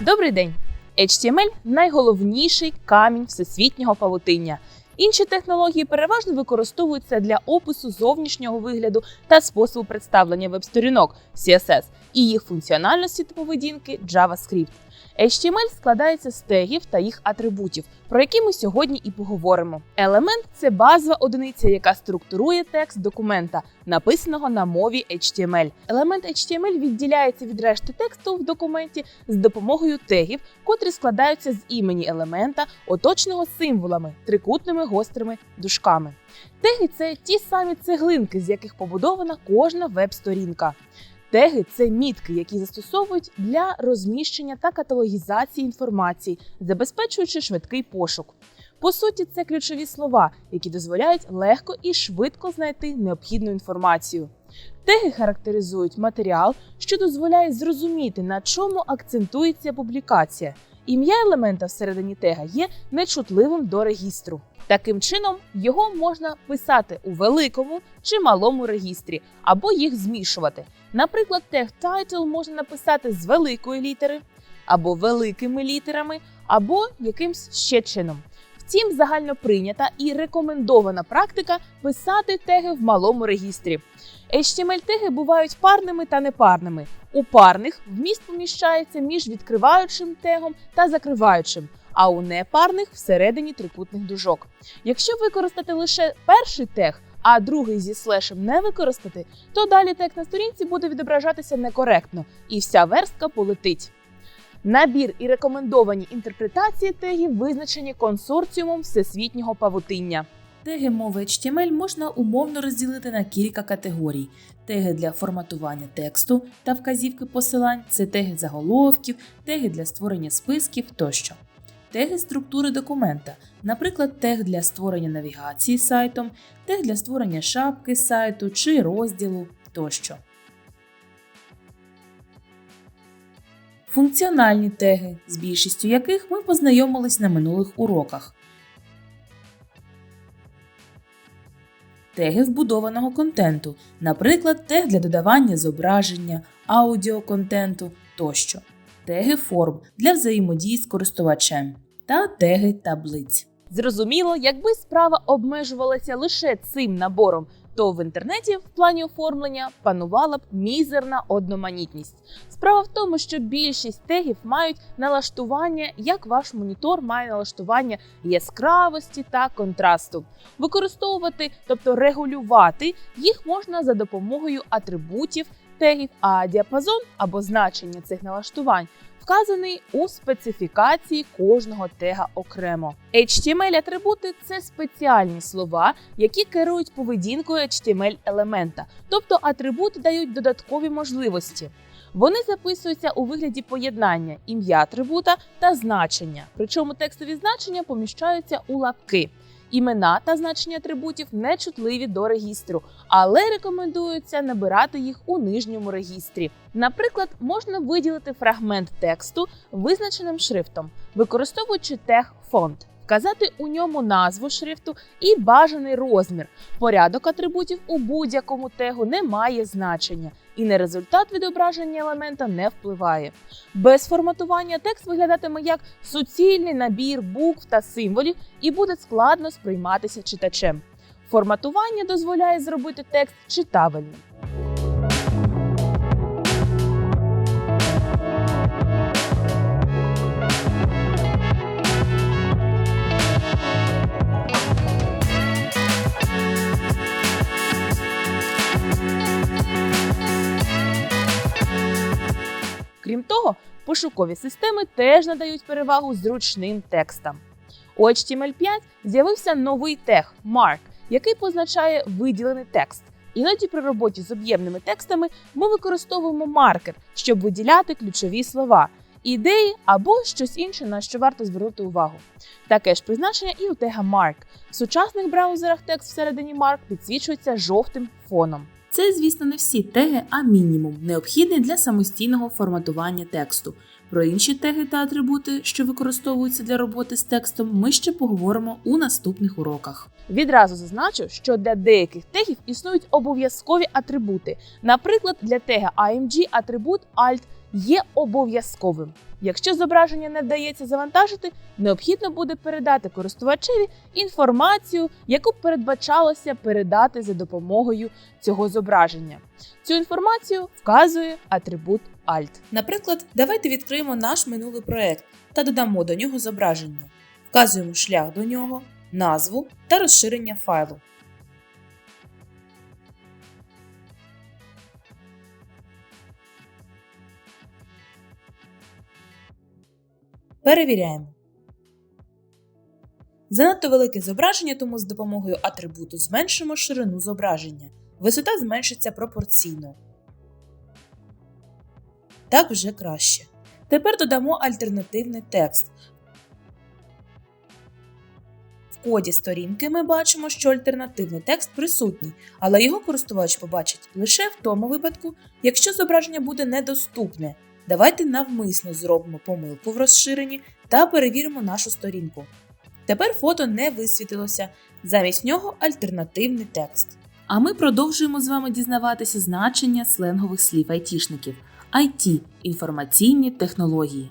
Добрий день! HTML – найголовніший камінь всесвітнього павутиння. Інші технології переважно використовуються для опису зовнішнього вигляду та способу представлення веб-сторінок CSS і їх функціональності та поведінки JavaScript. HTML складається з тегів та їх атрибутів, про які ми сьогодні і поговоримо. Елемент це базова одиниця, яка структурує текст документа, написаного на мові HTML. Елемент HTML відділяється від решти тексту в документі з допомогою тегів, котрі складаються з імені елемента, оточеного символами, трикутними гострими дужками. Теги це ті самі цеглинки, з яких побудована кожна веб-сторінка. Теги це мітки, які застосовують для розміщення та каталогізації інформації, забезпечуючи швидкий пошук. По суті, це ключові слова, які дозволяють легко і швидко знайти необхідну інформацію. Теги характеризують матеріал, що дозволяє зрозуміти, на чому акцентується публікація. Ім'я елемента всередині тега є нечутливим до регістру. Таким чином, його можна писати у великому чи малому регістрі, або їх змішувати. Наприклад, тег title можна написати з великої літери, або великими літерами, або якимсь ще чином. Втім, загально прийнята і рекомендована практика писати теги в малому регістрі. HTML-теги бувають парними та непарними. У парних вміст поміщається між відкриваючим тегом та закриваючим, а у непарних всередині трикутних дужок. Якщо використати лише перший тег, а другий зі слешем не використати, то далі текст на сторінці буде відображатися некоректно, і вся верстка полетить. Набір і рекомендовані інтерпретації тегів визначені консорціумом всесвітнього павутиння. Теги мови HTML можна умовно розділити на кілька категорій: теги для форматування тексту та вказівки посилань, це теги заголовків, теги для створення списків тощо. Теги структури документа, наприклад, тег для створення навігації сайтом, тег для створення шапки сайту чи розділу тощо. Функціональні теги, з більшістю яких ми познайомились на минулих уроках. Теги вбудованого контенту, наприклад, тег для додавання зображення, аудіоконтенту тощо, теги форм для взаємодії з користувачем та теги таблиць. Зрозуміло, якби справа обмежувалася лише цим набором, то в інтернеті в плані оформлення панувала б мізерна одноманітність. Справа в тому, що більшість тегів мають налаштування, як ваш монітор має налаштування яскравості та контрасту. Використовувати, тобто регулювати, їх можна за допомогою атрибутів тегів, а діапазон або значення цих налаштувань вказаний у специфікації кожного тега окремо. HTML-атрибути це спеціальні слова, які керують поведінкою HTML-елемента, тобто атрибути дають додаткові можливості. Вони записуються у вигляді поєднання ім'я атрибута та значення, причому текстові значення поміщаються у лапки. Імена та значення атрибутів не чутливі до регістру, але рекомендується набирати їх у нижньому регістрі. Наприклад, можна виділити фрагмент тексту визначеним шрифтом, використовуючи тег фонд, вказати у ньому назву шрифту і бажаний розмір. Порядок атрибутів у будь-якому тегу не має значення, і на результат відображення елемента не впливає. Без форматування текст виглядатиме як суцільний набір букв та символів і буде складно сприйматися читачем. Форматування дозволяє зробити текст читабельним. Пошукові системи теж надають перевагу зручним текстам. У HTML5 з'явився новий тег Mark, який позначає виділений текст. Іноді при роботі з об'ємними текстами ми використовуємо маркер, щоб виділяти ключові слова, ідеї або щось інше, на що варто звернути увагу. Таке ж призначення і у тега Mark. В сучасних браузерах текст всередині Mark підсвічується жовтим фоном. Це, звісно, не всі теги, а мінімум, необхідний для самостійного форматування тексту. Про інші теги та атрибути, що використовуються для роботи з текстом, ми ще поговоримо у наступних уроках. Відразу зазначу, що для деяких тегів існують обов'язкові атрибути. Наприклад, для тега IMG атрибут Alt є обов'язковим. Якщо зображення не вдається завантажити, необхідно буде передати користувачеві інформацію, яку передбачалося передати за допомогою цього зображення. Цю інформацію вказує атрибут Alt. Наприклад, давайте відкриємо наш минулий проект та додамо до нього зображення. Вказуємо шлях до нього, назву та розширення файлу. Перевіряємо. Занадто велике зображення, тому з допомогою атрибуту зменшимо ширину зображення. Висота зменшиться пропорційно. Так вже краще. Тепер додамо альтернативний текст. В коді сторінки ми бачимо, що альтернативний текст присутній, але його користувач побачить лише в тому випадку, якщо зображення буде недоступне. Давайте навмисно зробимо помилку в розширенні та перевіримо нашу сторінку. Тепер фото не висвітилося, замість нього альтернативний текст. А ми продовжуємо з вами дізнаватися значення сленгових слів айтішників. IT – інформаційні технології.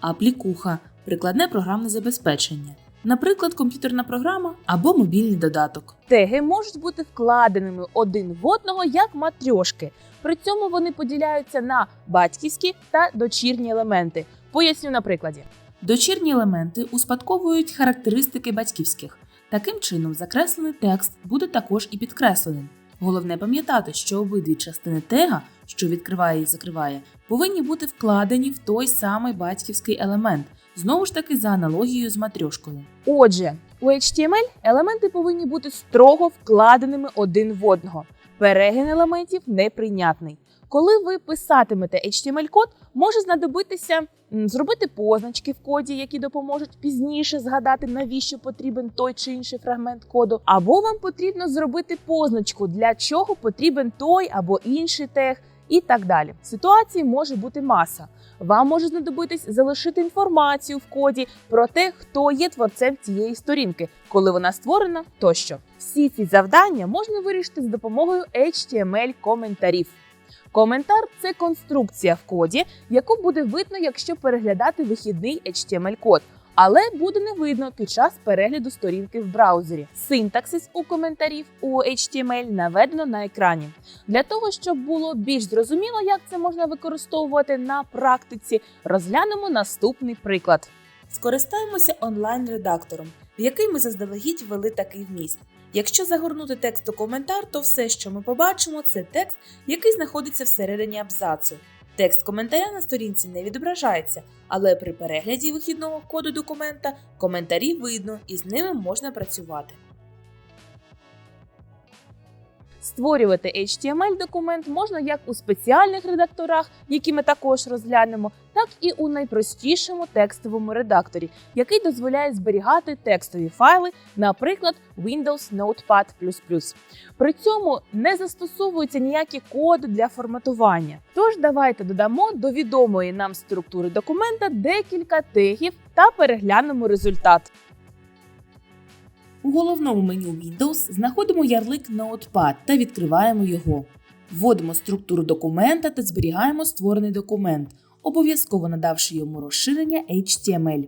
Аплікуха – прикладне програмне забезпечення. Наприклад, комп'ютерна програма або мобільний додаток. Теги можуть бути вкладеними один в одного як матрьошки. При цьому вони поділяються на батьківські та дочірні елементи. Поясню на прикладі. Дочірні елементи успадковують характеристики батьківських. Таким чином, закреслений текст буде також і підкресленим. Головне пам'ятати, що обидві частини тега, що відкриває і закриває, повинні бути вкладені в той самий батьківський елемент, знову ж таки за аналогією з матрьошкою. Отже, у HTML елементи повинні бути строго вкладеними один в одного. Перегін елементів неприйнятний. Коли ви писатимете HTML-код, може знадобитися зробити позначки в коді, які допоможуть пізніше згадати, навіщо потрібен той чи інший фрагмент коду, або вам потрібно зробити позначку, для чого потрібен той або інший тег, і так далі. Ситуацій може бути маса. Вам може знадобитись залишити інформацію в коді про те, хто є творцем цієї сторінки, коли вона створена тощо. Всі ці завдання можна вирішити з допомогою HTML-коментарів. Коментар це конструкція в коді, яку буде видно, якщо переглядати вихідний HTML-код, але буде не видно під час перегляду сторінки в браузері. Синтаксис у коментарів у HTML наведено на екрані. Для того, щоб було більш зрозуміло, як це можна використовувати на практиці, розглянемо наступний приклад. Скористаємося онлайн-редактором, в який ми заздалегідь ввели такий вміст. Якщо загорнути текст у коментар, то все, що ми побачимо, це текст, який знаходиться всередині абзацу. Текст коментаря на сторінці не відображається, але при перегляді вихідного коду документа коментарі видно і з ними можна працювати. Створювати HTML-документ можна як у спеціальних редакторах, які ми також розглянемо, так і у найпростішому текстовому редакторі, який дозволяє зберігати текстові файли, наприклад, Windows Notepad++. При цьому не застосовуються ніякі коди для форматування. Тож давайте додамо до відомої нам структури документа декілька тегів та переглянемо результат. У головному меню Windows знаходимо ярлик Notepad та відкриваємо його. Вводимо структуру документа та зберігаємо створений документ, обов'язково надавши йому розширення HTML.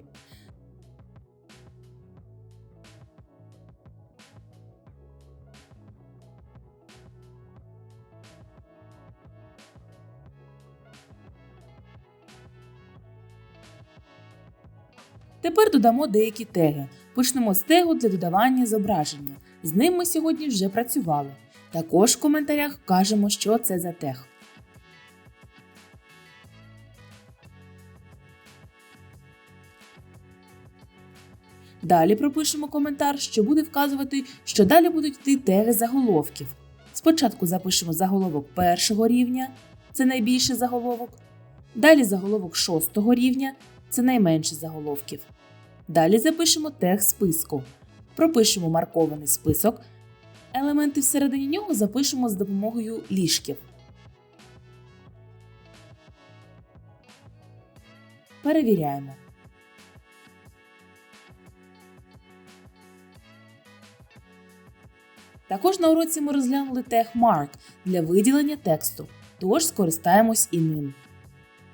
Тепер додамо деякі теги. Почнемо з тегу для додавання зображення. З ним ми сьогодні вже працювали. Також в коментарях вкажемо, що це за тег. Далі пропишемо коментар, що буде вказувати, що далі будуть йти теги заголовків. Спочатку запишемо заголовок першого рівня, це найбільший заголовок. Далі заголовок шостого рівня, це найменший заголовків. Далі запишемо тег списку. Пропишемо маркований список. Елементи всередині нього запишемо з допомогою ліжків. Перевіряємо. Також на уроці ми розглянули тег Mark для виділення тексту, тож скористаємось і ним.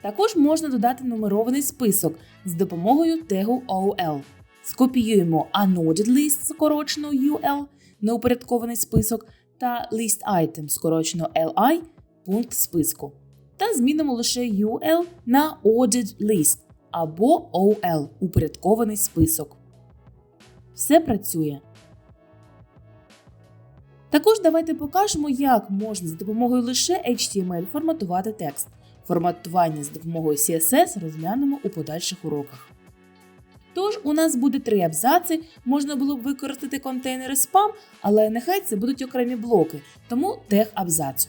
Також можна додати нумерований список з допомогою тегу OL. Скопіюємо Unordered List скорочено UL, неупорядкований список, та List Item скорочено LI пункт списку. Та змінимо лише UL на Ordered List або OL упорядкований список. Все працює. Також давайте покажемо, як можна з допомогою лише HTML форматувати текст. Форматування з допомогою CSS розглянемо у подальших уроках. Тож, у нас буде три абзаци, можна було б використати контейнери спам, але нехай це будуть окремі блоки, тому тег абзацу.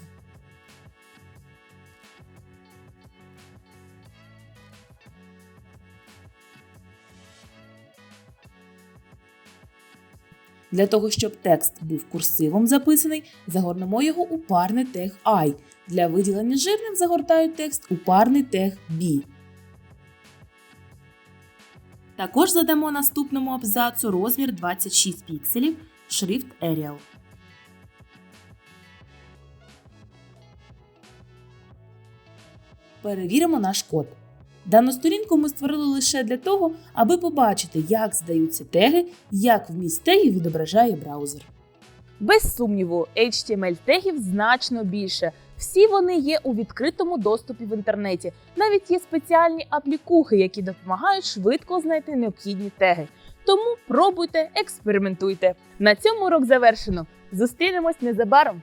Для того, щоб текст був курсивом записаний, загорнемо його у парний тег I. Для виділення жирним загортаю текст у парний тег B. Також задамо наступному абзацу розмір 26 пікселів, шрифт Arial. Перевіримо наш код. Дану сторінку ми створили лише для того, аби побачити, як здаються теги, як вміст тегів відображає браузер. Без сумніву, HTML тегів значно більше. Всі вони є у відкритому доступі в інтернеті. Навіть є спеціальні аплікухи, які допомагають швидко знайти необхідні теги. Тому пробуйте, експериментуйте. На цьому урок завершено. Зустрінемось незабаром.